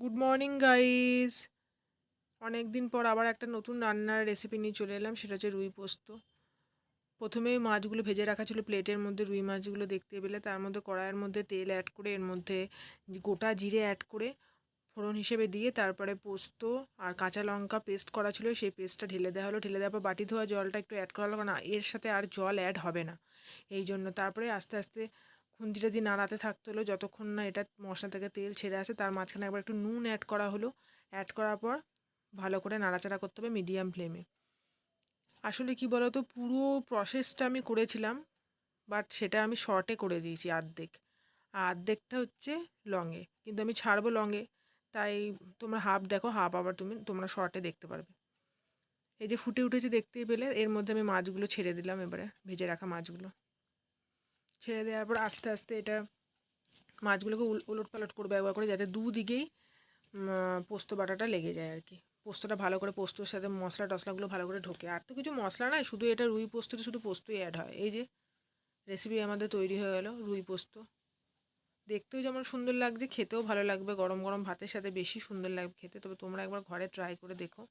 Good morning guys অনেক দিন পর আবার একটা নতুন রান্নার রেসিপি নিয়ে চলে এলাম, সেটা হচ্ছে রুই পোস্ত। প্রথমে মাছগুলো ভেজে রাখা ছিল প্লেটের মধ্যে, রুই মাছগুলো দেখতে পেলে। তার মধ্যে কড়াইয়ের মধ্যে তেল অ্যাড করে, এর মধ্যে গোটা জিরে অ্যাড করে ফোড়ন হিসেবে দিয়ে তারপরে পোস্ত আর কাঁচা লঙ্কা পেস্ট করা ছিল। সেই পেস্টটা ঢেলে দেওয়া হলো। ঢেলে দেওয়ার পর বাটি ধোয়া জলটা একটু অ্যাড করা হলো কারণ এর সাথে আর জল অ্যাড হবে না। এই জন্য তারপরে আস্তে আস্তে খুন্তিটা দিয়ে নাড়াতে থাকতে হলো। যতক্ষণ না এটা মশলা থেকে তেল ছেড়ে আসে, তার মাঝখানে একবার একটু নুন অ্যাড করা হলো। অ্যাড করার পর ভালো করে নাড়াচাড়া করতে হবে মিডিয়াম ফ্লেমে আসলে কি বলতো, পুরো প্রসেসটা আমি করেছিলাম বাট সেটা আমি শর্টে করে দিয়েছি আর্ধেক। আর আর্ধেকটা হচ্ছে লংয়ে কিন্তু আমি ছাড়বো লংয়ে তাই তোমরা হাফ দেখো হাফ আবার তুমি, তোমরা শর্টে দেখতে পারবে। এই যে ফুটে উঠেছে দেখতেই পেলে, এর মধ্যে আমি মাছগুলো ছেড়ে দিলাম এবারে, ভেজে রাখা মাছগুলো। ছেড়ে দেওয়ার পর আস্তে আস্তে এটা মাছগুলোকে উল- উলট পালট করবে একবার করে, যাতে দুদিকেই পোস্ত বাটাটা লেগে যায় আর কি। পোস্তটা ভালো করে পোস্তর সাথে মশলা টশলাগুলো ভালো করে ঢোকে। আর তো কিছু মশলা নাই, শুধু এটা রুই পোস্ততে শুধু পোস্তই অ্যাড হয়। এই যে রেসিপি আমাদের তৈরি হয়ে গেলো, রুই পোস্ত। দেখতেও যেমন সুন্দর লাগছে, খেতেও ভালো লাগবে। গরম গরম ভাতের সাথে বেশি সুন্দর লাগবে খেতে। তবে তোমরা একবার ঘরে ট্রাই করে দেখো।